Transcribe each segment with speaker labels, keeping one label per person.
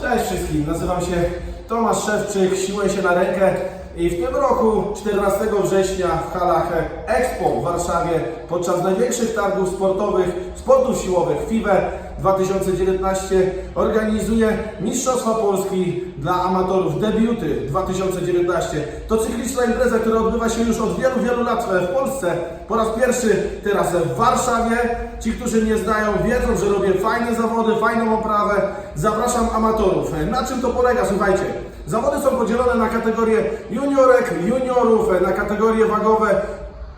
Speaker 1: Cześć wszystkim, nazywam się Tomasz Szewczyk, siłuję się na rękę i w tym roku 14 września w halach Expo w Warszawie podczas największych targów sportowych, sportów siłowych FIBE 2019 organizuję Mistrzostwa Polski dla amatorów debiuty 2019. To cykliczna impreza, która odbywa się już od wielu, wielu lat w Polsce. Po raz pierwszy teraz w Warszawie. Ci, którzy mnie znają, wiedzą, że robię fajne zawody, fajną oprawę. Zapraszam amatorów. Na czym to polega? Słuchajcie. Zawody są podzielone na kategorie juniorek, juniorów, na kategorie wagowe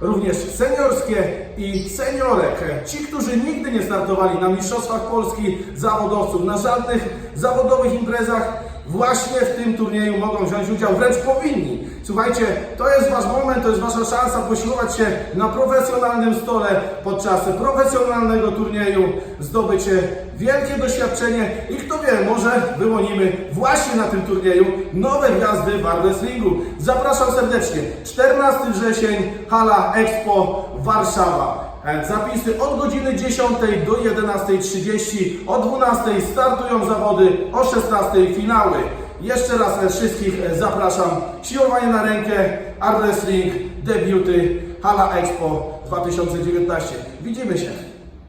Speaker 1: również seniorskie i seniorek. Ci, którzy nigdy nie startowali na Mistrzostwach Polski zawodowców, na żadnych zawodowych imprezach, właśnie w tym turnieju mogą wziąć udział, wręcz powinni. Słuchajcie, to jest Wasz moment, to jest Wasza szansa posiłować się na profesjonalnym stole podczas profesjonalnego turnieju, zdobyć wielkie doświadczenie i kto wie, może wyłonimy właśnie na tym turnieju nowe gwiazdy w wrestlingu. Zapraszam serdecznie. 14 wrzesień, hala Expo Warszawa. E, Zapisy od godziny 10 do 11.30, o 12.00 startują zawody, o 16.00 finały. Jeszcze raz e, wszystkich e, zapraszam. Siłowanie na rękę, arm wrestling, debiuty, hala Expo 2019. Widzimy się.